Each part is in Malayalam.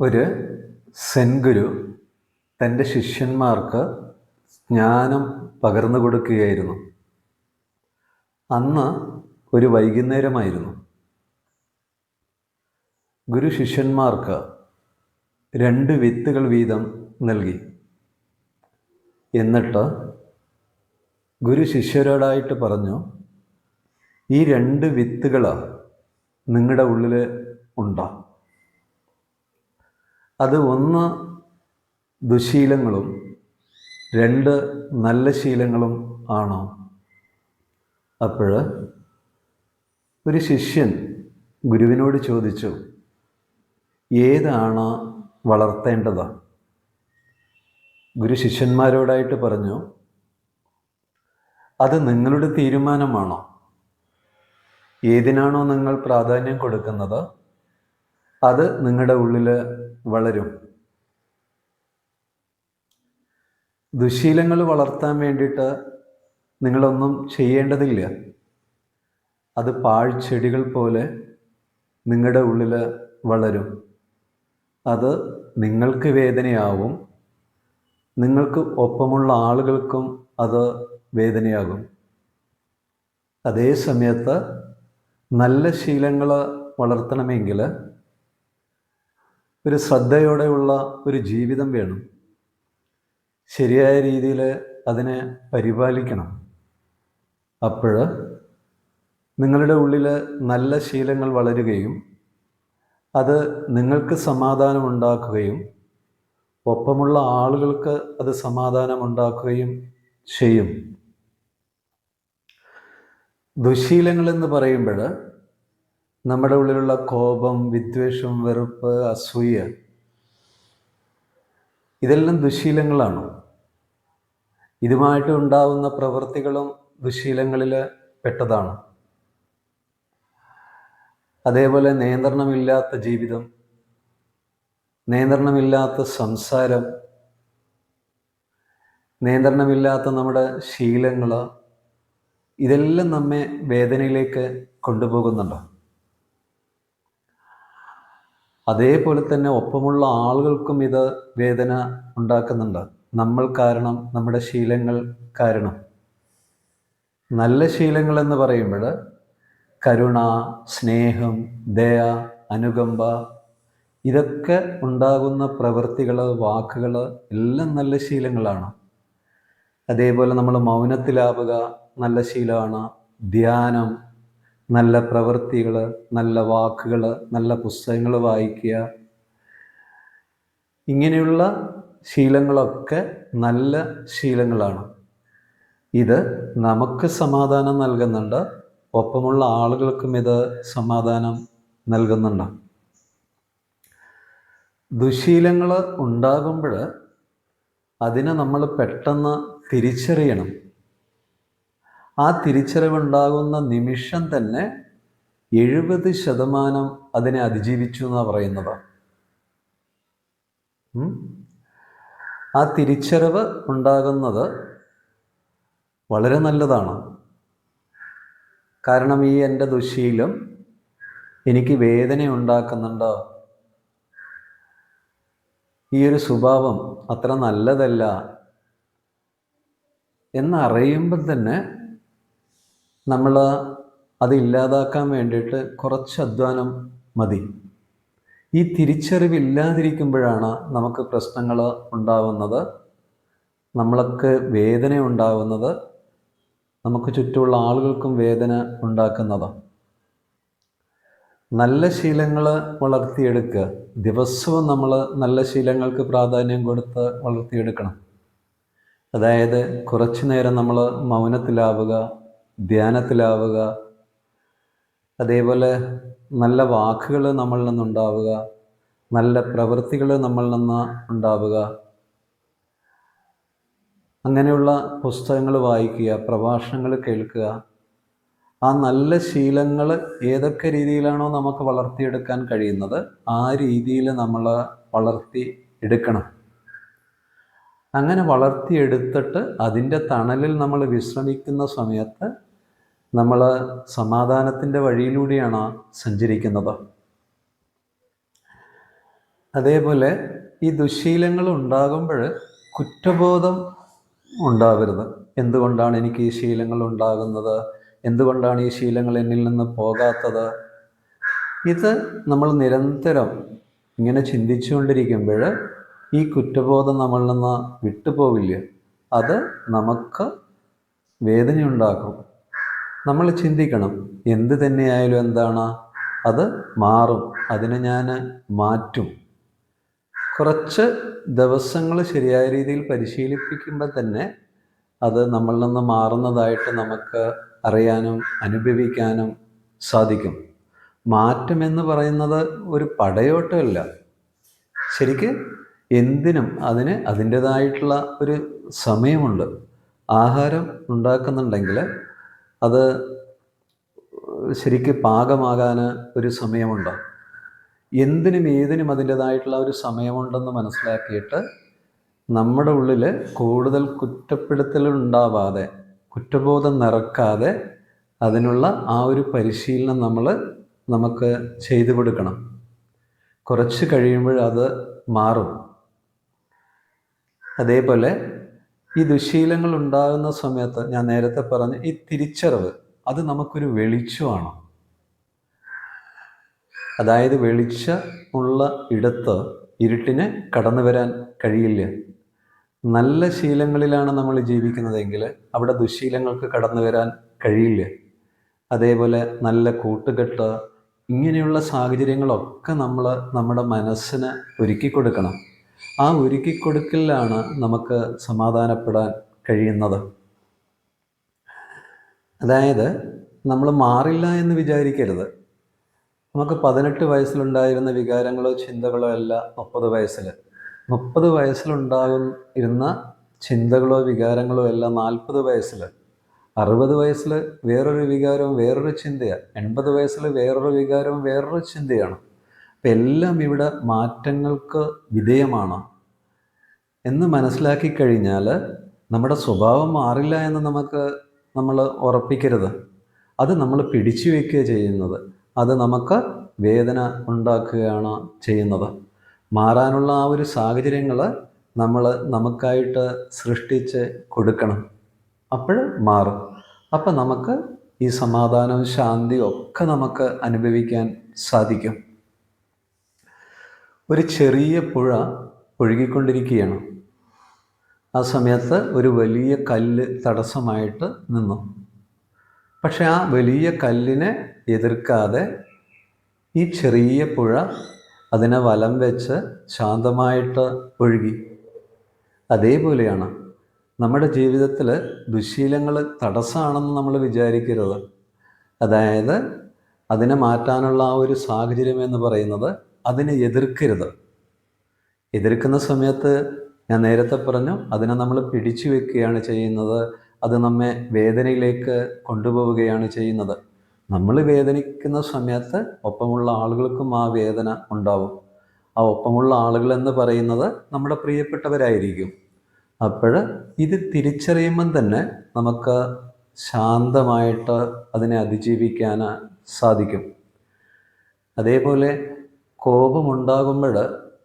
ഒരു സെൻഗുരു തന്റെ ശിഷ്യന്മാർക്ക് ജ്ഞാനം പകർന്നു കൊടുക്കുകയായിരുന്നു. അന്ന് ഒരു വൈകുന്നേരമായിരുന്നു. ഗുരു ശിഷ്യന്മാർക്ക് രണ്ട് വിത്തുകൾ വീതം നൽകി. എന്നിട്ട് ഗുരു ശിഷ്യരോടായിട്ട് പറഞ്ഞു ഈ രണ്ട് വിത്തുകൾ നിങ്ങളുടെ ഉള്ളിൽ ഉണ്ടോ? അത് ഒന്ന് ദുശീലങ്ങളും രണ്ട് നല്ല ശീലങ്ങളും ആണോ? അപ്പോൾ ഒരു ശിഷ്യൻ ഗുരുവിനോട് ചോദിച്ചു ഏതാണ് വളർത്തേണ്ടത്? ഗുരു ശിഷ്യന്മാരോടായിട്ട് പറഞ്ഞു അത് നിങ്ങളുടെ തീരുമാനമാണോ? ഏതിനാണോ നിങ്ങൾ പ്രാധാന്യം കൊടുക്കുന്നത്? അത് നിങ്ങളുടെ ഉള്ളിൽ വളരും. ദുശീലങ്ങൾ വളർത്താൻ വേണ്ടിയിട്ട് നിങ്ങളൊന്നും ചെയ്യേണ്ടതില്ല. അത് പാഴ്ചെടികൾ പോലെ നിങ്ങളുടെ ഉള്ളിൽ വളരും. അത് നിങ്ങൾക്ക് വേദനയാവും. നിങ്ങൾക്ക് ഒപ്പമുള്ള ആളുകൾക്കും അത് വേദനയാകും. അതേ സമയത്ത് നല്ല ശീലങ്ങൾ വളർത്തണമെങ്കിൽ ഒരു ശ്രദ്ധയോടെയുള്ള ഒരു ജീവിതം വേണം. ശരിയായ രീതിയിൽ അതിനെ പരിപാലിക്കണം. അപ്പോൾ നിങ്ങളുടെ ഉള്ളിൽ നല്ല ശീലങ്ങൾ വളരുകയും അത് നിങ്ങൾക്ക് സമാധാനമുണ്ടാക്കുകയും ഒപ്പമുള്ള ആളുകൾക്ക് അത് സമാധാനമുണ്ടാക്കുകയും ചെയ്യും. ദുശീലങ്ങളെന്ന് പറയുമ്പോൾ നമ്മുടെ ഉള്ളിലുള്ള കോപം വിദ്വേഷം വെറുപ്പ് അസൂയ ഇതെല്ലാം ദുശീലങ്ങളാണ്? ഇതുമായിട്ട് ഉണ്ടാവുന്ന പ്രവൃത്തികളും ദുശീലങ്ങളിൽ പെട്ടതാണ്? അതേപോലെ നിയന്ത്രണമില്ലാത്ത ജീവിതം നിയന്ത്രണമില്ലാത്ത സംസാരം നിയന്ത്രണമില്ലാത്ത നമ്മുടെ ശീലങ്ങൾ ഇതെല്ലാം നമ്മെ വേദനയിലേക്ക് കൊണ്ടുപോകുന്നുണ്ട്? അതേപോലെ തന്നെ ഒപ്പമുള്ള ആളുകൾക്കും ഇത് വേദന ഉണ്ടാക്കുന്നുണ്ട്. നമ്മൾ കാരണം നമ്മുടെ ശീലങ്ങൾ കാരണം. നല്ല ശീലങ്ങൾ എന്ന് പറയുമ്പോൾ കരുണ സ്നേഹം ദയ അനുകമ്പ ഇതൊക്കെ ഉണ്ടാകുന്ന പ്രവൃത്തികൾ വാക്കുകൾ എല്ലാം നല്ല ശീലങ്ങളാണ്. അതേപോലെ നമ്മൾ മൗനത്തിലാവുക നല്ല ശീലമാണ്. ധ്യാനം നല്ല പ്രവൃത്തികൾ നല്ല വാക്കുകൾ നല്ല പുസ്തകങ്ങൾ വായിക്കുക. ഇങ്ങനെയുള്ള ശീലങ്ങളൊക്കെ നല്ല ശീലങ്ങളാണ്. ഇത് നമുക്ക് സമാധാനം നൽകുന്നുണ്ട്. ഒപ്പമുള്ള ആളുകൾക്കും ഇത് സമാധാനം നൽകുന്നുണ്ട്. ദുശീലങ്ങൾ ഉണ്ടാകുമ്പോൾ അതിനെ നമ്മൾ പെട്ടെന്ന് തിരിച്ചറിയണം. ആ തിരിച്ചറിവുണ്ടാകുന്ന നിമിഷം തന്നെ എഴുപത് ശതമാനം അതിനെ അതിജീവിച്ചു എന്നാണ് പറയുന്നത്. ആ തിരിച്ചറിവ് ഉണ്ടാകുന്നത് വളരെ നല്ലതാണ്. കാരണം ഈ എന്റെ ദുശീലം എനിക്ക് വേദന ഉണ്ടാക്കുന്നുണ്ട്. ഈ ഒരു സ്വഭാവം അത്ര നല്ലതല്ല എന്നറിയുമ്പം തന്നെ നമ്മൾ അത് ഇല്ലാതാക്കാൻ വേണ്ടിയിട്ട് കുറച്ച് അധ്വാനം മതി. ഈ തിരിച്ചറിവില്ലാതിരിക്കുമ്പോഴാണ് നമുക്ക് പ്രശ്നങ്ങൾ ഉണ്ടാവുന്നത്. നമ്മൾക്ക് വേദന ഉണ്ടാവുന്നത്. നമുക്ക് ചുറ്റുമുള്ള ആളുകൾക്കും വേദന ഉണ്ടാക്കുന്നത്. നല്ല ശീലങ്ങൾ വളർത്തിയെടുക്കുക. ദിവസവും നമ്മൾ നല്ല ശീലങ്ങൾക്ക് പ്രാധാന്യം കൊടുത്ത് വളർത്തിയെടുക്കണം. അതായത് കുറച്ചു നേരം നമ്മൾ മൗനത്തിലാവുക ധ്യാനത്തിലാവുക അതേപോലെ നല്ല വാക്കുകൾ നമ്മളിൽ നിന്നുണ്ടാവുക നല്ല പ്രവൃത്തികൾ നമ്മളിൽ നിന്ന് ഉണ്ടാവുക. അങ്ങനെയുള്ള പുസ്തകങ്ങൾ വായിക്കുക പ്രഭാഷണങ്ങൾ കേൾക്കുക. ആ നല്ല ശീലങ്ങൾ ഏതൊക്കെ രീതിയിലാണോ നമുക്ക് വളർത്തിയെടുക്കാൻ കഴിയുന്നത് ആ രീതിയിൽ നമ്മൾ വളർത്തി എടുക്കണം. അങ്ങനെ വളർത്തിയെടുത്തിട്ട് അതിന്റെ തണലിൽ നമ്മൾ വിശ്രമിക്കുന്ന സമയത്ത് നമ്മൾ സമാധാനത്തിന്റെ വഴിയിലൂടെയാണ് സഞ്ചരിക്കുന്നത്. അതേപോലെ ഈ ദുശീലങ്ങൾ ഉണ്ടാകുമ്പോൾ കുറ്റബോധം ഉണ്ടാവരുത് എന്തുകൊണ്ടാണ് എനിക്ക് ഈ ശീലങ്ങൾ ഉണ്ടാകുന്നത്? എന്തുകൊണ്ടാണ് ഈ ശീലങ്ങൾ എന്നിൽ നിന്ന് പോകാത്തത്? ഇത് നമ്മൾ നിരന്തരം ഇങ്ങനെ ചിന്തിച്ചുകൊണ്ടിരിക്കുമ്പോൾ ഈ കുറ്റബോധം നമ്മളിൽ നിന്ന് വിട്ടുപോവില്ല. അത് നമുക്ക് വേദനയുണ്ടാക്കും. നമ്മൾ ചിന്തിക്കണം എന്ത് തന്നെയായാലും എന്താണ്? അത് മാറും. അതിനെ ഞാൻ മാറ്റും. കുറച്ച് ദിവസങ്ങൾ ശരിയായ രീതിയിൽ പരിശീലിപ്പിക്കുമ്പോൾ തന്നെ അത് നമ്മളിൽ നിന്ന് മാറുന്നതായിട്ട് നമുക്ക് അറിയാനും അനുഭവിക്കാനും സാധിക്കും. മാറ്റം എന്ന് പറയുന്നത് ഒരു പടയോട്ടമല്ല. ശരിക്ക് എന്തിനും അതിന് അതിന്റെതായിട്ടുള്ള ഒരു സമയമുണ്ട്. ആഹാരം ഉണ്ടാക്കുന്നുണ്ടെങ്കിൽ അത് ശരിക്ക് പാകമാകാൻ ഒരു സമയമുണ്ട്? എന്തിനും ഏതിനും അതിന്റെതായിട്ടുള്ള ഒരു സമയമുണ്ടെന്ന് മനസ്സിലാക്കിയിട്ട് നമ്മുടെ ഉള്ളിൽ കൂടുതൽ കുറ്റപ്പെടുത്തലുണ്ടാവാതെ കുറ്റബോധം നിറക്കാതെ അതിനുള്ള ആ ഒരു പരിശീലനം നമ്മൾ നമുക്ക് ചെയ്തു കൊടുക്കണം. കുറച്ച് കഴിയുമ്പോൾ അത് മാറും. അതേപോലെ ഈ ദുശീലങ്ങൾ ഉണ്ടാകുന്ന സമയത്ത് ഞാൻ നേരത്തെ പറഞ്ഞ ഈ തിരിച്ചറിവ് അത് നമുക്കൊരു വെളിച്ചമാണ്. അതായത് വെളിച്ചമുള്ള ഇടത്ത് ഇരുട്ടിന് കടന്നു വരാൻ കഴിയില്ല. നല്ല ശീലങ്ങളിലാണ് നമ്മൾ ജീവിക്കുന്നതെങ്കിൽ അവിടെ ദുശീലങ്ങൾക്ക് കടന്നു വരാൻ കഴിയില്ല. അതേപോലെ നല്ല കൂട്ടുകെട്ട് ഇങ്ങനെയുള്ള സാഹചര്യങ്ങളൊക്കെ നമ്മൾ നമ്മുടെ മനസ്സിന് ഒരുക്കി കൊടുക്കണം. ആ ഒരുക്കിക്കൊടുക്കലാണ് നമുക്ക് സമാധാനപ്പെടാൻ കഴിയുന്നത്. അതായത് നമ്മൾ മാറില്ല എന്ന് വിചാരിക്കരുത്. നമുക്ക് പതിനെട്ട് വയസ്സിലുണ്ടായിരുന്ന വികാരങ്ങളോ ചിന്തകളോ അല്ല മുപ്പത് വയസ്സിൽ. മുപ്പത് വയസ്സിലുണ്ടാകും ഇരുന്ന ചിന്തകളോ വികാരങ്ങളോ അല്ല നാൽപ്പത് വയസ്സിൽ. അറുപത് വയസ്സിൽ വേറൊരു വികാരവും വേറൊരു ചിന്തയാണ്. എൺപത് വയസ്സിൽ വേറൊരു വികാരവും വേറൊരു ചിന്തയാണ്. അപ്പം എല്ലാം ഇവിടെ മാറ്റങ്ങൾക്ക് വിധേയമാണ്. എന്ന് മനസ്സിലാക്കി കഴിഞ്ഞാൽ നമ്മുടെ സ്വഭാവം മാറില്ല എന്ന് നമുക്ക് നമ്മൾ ഉറപ്പിക്കരുത്. അത് നമ്മൾ പിടിച്ചു വയ്ക്കുക ചെയ്യുന്നത്. അത് നമുക്ക് വേദന ഉണ്ടാക്കുകയാണ് ചെയ്യുന്നത്. മാറാനുള്ള ആ ഒരു സാഹചര്യങ്ങൾ നമ്മൾ നമുക്കായിട്ട് സൃഷ്ടിച്ച് കൊടുക്കണം. അപ്പോൾ മാറും. അപ്പം നമുക്ക് ഈ സമാധാനവും ശാന്തിയും ഒക്കെ നമുക്ക് അനുഭവിക്കാൻ സാധിക്കും. ഒരു ചെറിയ പുഴ ഒഴുകിക്കൊണ്ടിരിക്കുകയാണ്. ആ സമയത്ത് ഒരു വലിയ കല്ല് തടസ്സമായിട്ട് നിന്നു. പക്ഷെ ആ വലിയ കല്ലിനെ എതിർക്കാതെ ഈ ചെറിയ പുഴ അതിനെ വലം വെച്ച് ശാന്തമായിട്ട് ഒഴുകി. അതേപോലെയാണ് നമ്മുടെ ജീവിതത്തിൽ ദുശീലങ്ങൾ തടസ്സമാണെന്ന് നമ്മൾ വിചാരിക്കരുത്. അതായത് അതിനെ മാറ്റാനുള്ള ആ ഒരു സാഹചര്യം എന്ന് പറയുന്നത് അതിനെ എതിർക്കരുത്. എതിർക്കുന്ന സമയത്ത് ഞാൻ നേരത്തെ പറഞ്ഞു അതിനെ നമ്മൾ പിടിച്ചു വെക്കുകയാണ് ചെയ്യുന്നത്. അത് നമ്മെ വേദനയിലേക്ക് കൊണ്ടുപോവുകയാണ് ചെയ്യുന്നത്. നമ്മൾ വേദനിക്കുന്ന സമയത്ത് ഒപ്പമുള്ള ആളുകൾക്കും ആ വേദന ഉണ്ടാവും. ആ ഒപ്പമുള്ള ആളുകൾ എന്ന് പറയുന്നത് നമ്മുടെ പ്രിയപ്പെട്ടവരായിരിക്കും. അപ്പോൾ ഇത് തിരിച്ചറിയുമ്പം തന്നെ നമുക്ക് ശാന്തമായിട്ട് അതിനെ അതിജീവിക്കാൻ സാധിക്കും. അതേപോലെ കോപമുണ്ടാകുമ്പോൾ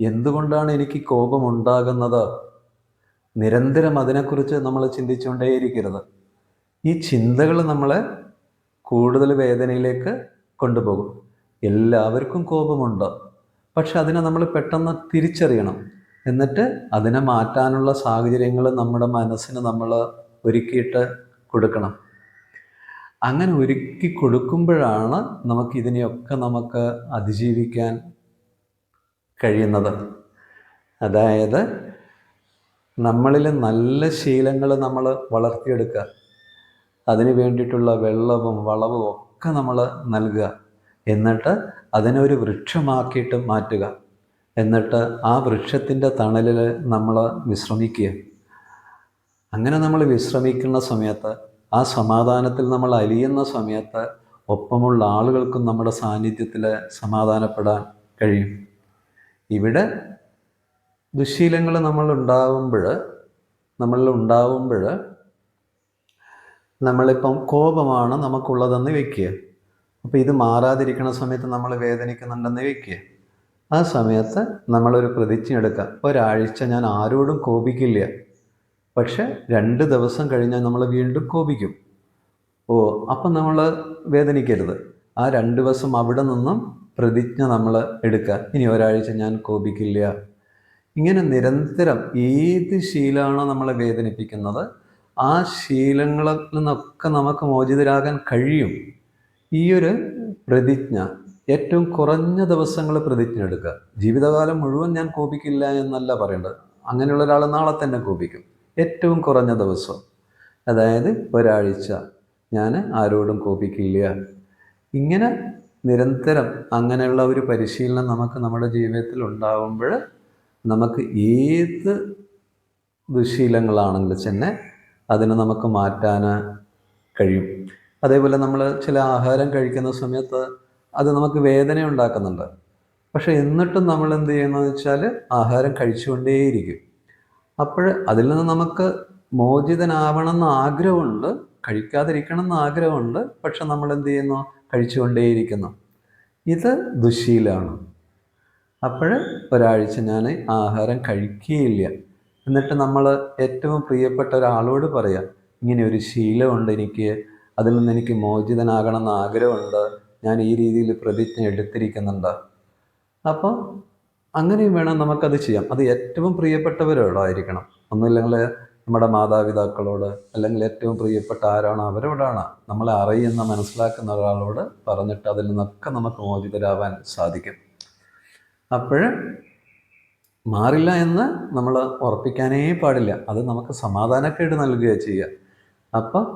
എന്തുകൊണ്ടാണ് എനിക്ക് കോപമുണ്ടാകുന്നത്? നിരന്തരം അതിനെക്കുറിച്ച് നമ്മൾ ചിന്തിച്ചുകൊണ്ടേയിരിക്കരുത്. ഈ ചിന്തകൾ നമ്മളെ കൂടുതൽ വേദനയിലേക്ക് കൊണ്ടുപോകും. എല്ലാവർക്കും കോപമുണ്ട്. പക്ഷെ അതിനെ നമ്മൾ പെട്ടെന്ന് തിരിച്ചറിയണം. എന്നിട്ട് അതിനെ മാറ്റാനുള്ള സാഹചര്യങ്ങൾ നമ്മുടെ മനസ്സിന് നമ്മൾ ഒരുക്കിയിട്ട് കൊടുക്കണം. അങ്ങനെ ഒരുക്കി കൊടുക്കുമ്പോഴാണ് നമുക്ക് ഇതിനെയൊക്കെ നമുക്ക് അതിജീവിക്കാൻ കഴിയുന്നത്. അതായത് നമ്മളിൽ നല്ല ശീലങ്ങൾ നമ്മൾ വളർത്തിയെടുക്കുക. അതിന് വേണ്ടിയിട്ടുള്ള വെള്ളവും വളവും ഒക്കെ നമ്മൾ നൽകുക. എന്നിട്ട് അതിനെ ഒരു വൃക്ഷമാക്കിയിട്ട് മാറ്റുക. എന്നിട്ട് ആ വൃക്ഷത്തിന്റെ തണലിൽ നമ്മൾ വിശ്രമിക്കുക. അങ്ങനെ നമ്മൾ വിശ്രമിക്കുന്ന സമയത്ത് ആ സമാധാനത്തിൽ നമ്മൾ അലിയുന്ന സമയത്ത് ഒപ്പമുള്ള ആളുകൾക്കും നമ്മുടെ സാന്നിധ്യത്തിൽ സമാധാനപ്പെടാൻ കഴിയും. ഇവിടെ ദുശീലങ്ങൾ നമ്മൾ ഉണ്ടാവുമ്പോൾ നമ്മളിൽ ഉണ്ടാവുമ്പോൾ നമ്മളിപ്പം കോപമാണ് നമുക്കുള്ളതെന്ന് വയ്ക്കുക. അപ്പോൾ ഇത് മാറാതിരിക്കുന്ന സമയത്ത് നമ്മൾ വേദനിക്കുന്നുണ്ടെന്ന് വയ്ക്കുക. ആ സമയത്ത് നമ്മളൊരു പ്രതിജ്ഞ എടുക്കുക. ഒരാഴ്ച ഞാൻ ആരോടും കോപിക്കില്ല. പക്ഷെ രണ്ട് ദിവസം കഴിഞ്ഞാൽ നമ്മൾ വീണ്ടും കോപിക്കും. ഓ അപ്പം നമ്മൾ വേദനിക്കരുത്. ആ രണ്ട് ദിവസം അവിടെ നിന്നും പ്രതിജ്ഞ നമ്മൾ എടുക്കുക. ഇനി ഒരാഴ്ച ഞാൻ കോപിക്കില്ല. ഇങ്ങനെ നിരന്തരം ഏത് ശീലമാണോ നമ്മളെ വേദനിപ്പിക്കുന്നത് ആ ശീലങ്ങളിൽ നിന്നൊക്കെ നമുക്ക് മോചിതരാകാൻ കഴിയും. ഈ ഒരു പ്രതിജ്ഞ ഏറ്റവും കുറഞ്ഞ ദിവസങ്ങൾ പ്രതിജ്ഞ എടുക്കുക. ജീവിതകാലം മുഴുവൻ ഞാൻ കോപിക്കില്ല എന്നല്ല പറയേണ്ടത്. അങ്ങനെയുള്ള ഒരാൾ നാളെ തന്നെ കോപിക്കും. ഏറ്റവും കുറഞ്ഞ ദിവസം. അതായത് ഒരാഴ്ച. ഞാൻ ആരോടും കോപിക്കില്ല. ഇങ്ങനെ നിരന്തരം അങ്ങനെയുള്ള ഒരു പരിശീലനം നമുക്ക് നമ്മുടെ ജീവിതത്തിൽ ഉണ്ടാകുമ്പോൾ നമുക്ക് ഏത് ദുശീലങ്ങളാണെങ്കിൽ തന്നെ അതിനെ നമുക്ക് മാറ്റാൻ കഴിയും. അതേപോലെ നമ്മൾ ചില ആഹാരം കഴിക്കുന്ന സമയത്ത് അത് നമുക്ക് വേദന ഉണ്ടാക്കുന്നുണ്ട്. പക്ഷെ എന്നിട്ടും നമ്മൾ എന്ത് ചെയ്യുന്നതെന്ന് വെച്ചാൽ ആഹാരം കഴിച്ചുകൊണ്ടേയിരിക്കും. അപ്പോൾ അതിൽ നിന്ന് നമുക്ക് മോചിതനാവണം എന്ന് ആഗ്രഹമുണ്ട് കഴിക്കാതിരിക്കണം എന്ന് ആഗ്രഹമുണ്ട്. പക്ഷെ നമ്മൾ എന്ത് ചെയ്യുന്നു? കഴിച്ചുകൊണ്ടേയിരിക്കുന്നു. ഇത് ദുശീലമാണ് അപ്പോൾ ഒരാഴ്ച ഞാൻ ആഹാരം കഴിക്കുകയില്ല എന്നിട്ട് നമ്മൾ ഏറ്റവും പ്രിയപ്പെട്ട ഒരാളോട് പറയാം ഇങ്ങനെ ഒരു ശീലമുണ്ട് എനിക്ക്. അതിൽ നിന്ന് എനിക്ക് മോചിതനാകണം ആഗ്രഹമുണ്ട്. ഞാൻ ഈ രീതിയിൽ പ്രതിജ്ഞ എടുത്തിരിക്കുന്നുണ്ട്. അപ്പോൾ അങ്ങനെയും വേണം നമുക്കത് ചെയ്യാം. അത് ഏറ്റവും പ്രിയപ്പെട്ടവരോടായിരിക്കണം. ഒന്നുമില്ലെങ്കിൽ നമ്മുടെ മാതാപിതാക്കളോട് അല്ലെങ്കിൽ ഏറ്റവും പ്രിയപ്പെട്ട ആരാണോ അവരോടാണ് നമ്മളെ അറിയുന്ന മനസ്സിലാക്കുന്ന ഒരാളോട് പറഞ്ഞിട്ട് അതിൽ നിന്നൊക്കെ നമുക്ക് മോചിതരാവാൻ സാധിക്കും. അപ്പോൾ മാറില്ല എന്ന് നമ്മൾ ഉറപ്പിക്കാനേ പാടില്ല. അത് നമുക്ക് സമാധാനക്കേട് നൽകുക ചെയ്യുക. അപ്പം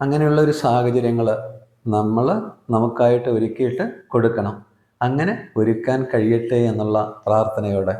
അങ്ങനെയുള്ള ഒരു സാഹചര്യങ്ങൾ നമ്മൾ നമുക്കായിട്ട് ഒരുക്കിയിട്ട് കൊടുക്കണം. അങ്ങനെ ഒരുക്കാൻ കഴിയട്ടെ എന്നുള്ള പ്രാർത്ഥനയോടെ